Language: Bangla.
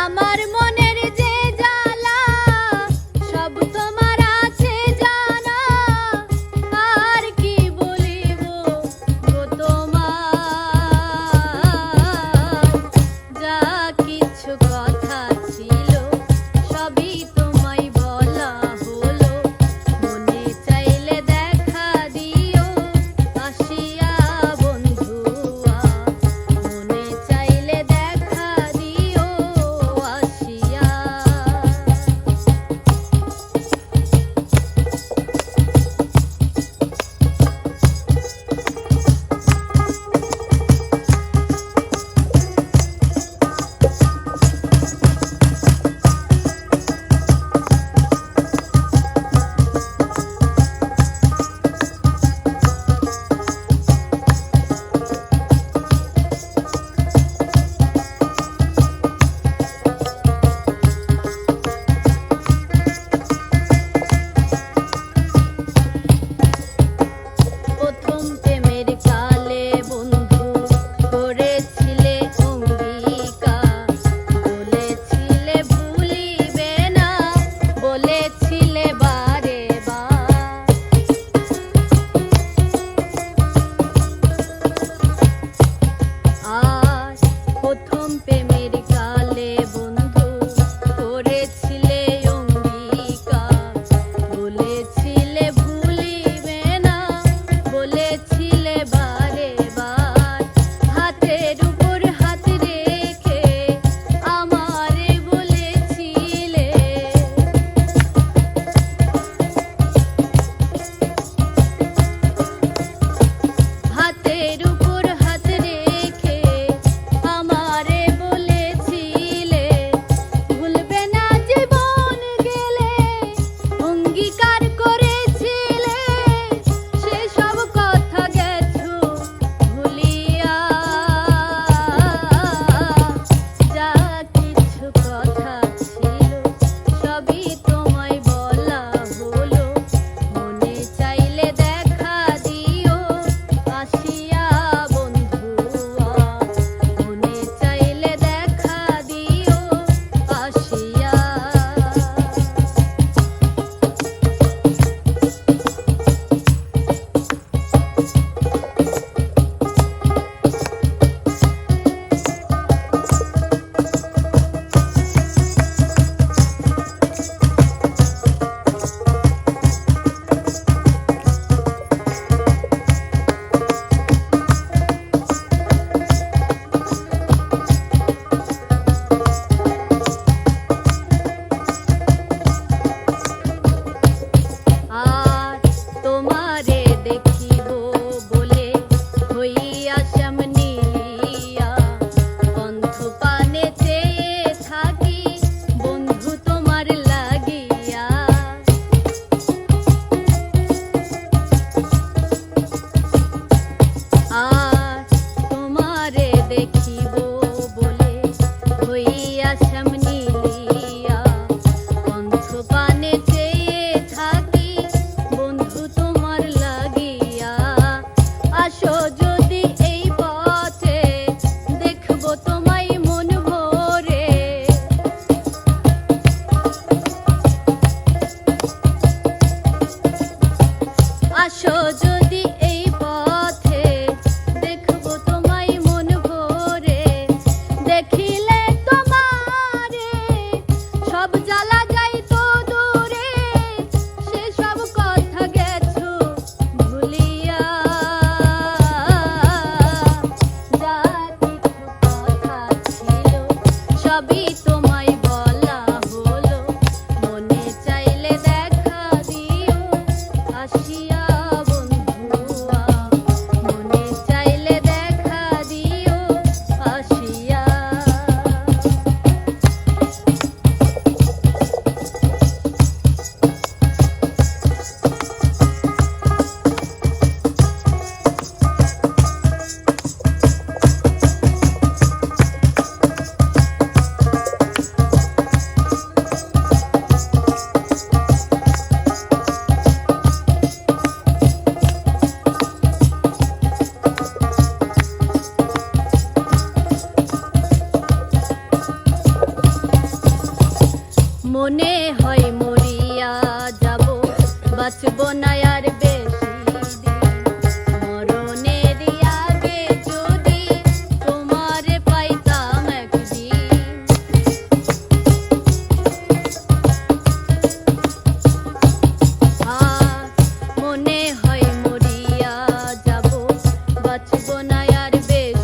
আমার মনের মনে হয় মরিয়া যাব। বাঁচব না আর বেশি মনে হয় মরিয়া যাব। বাঁচব না আর বেশি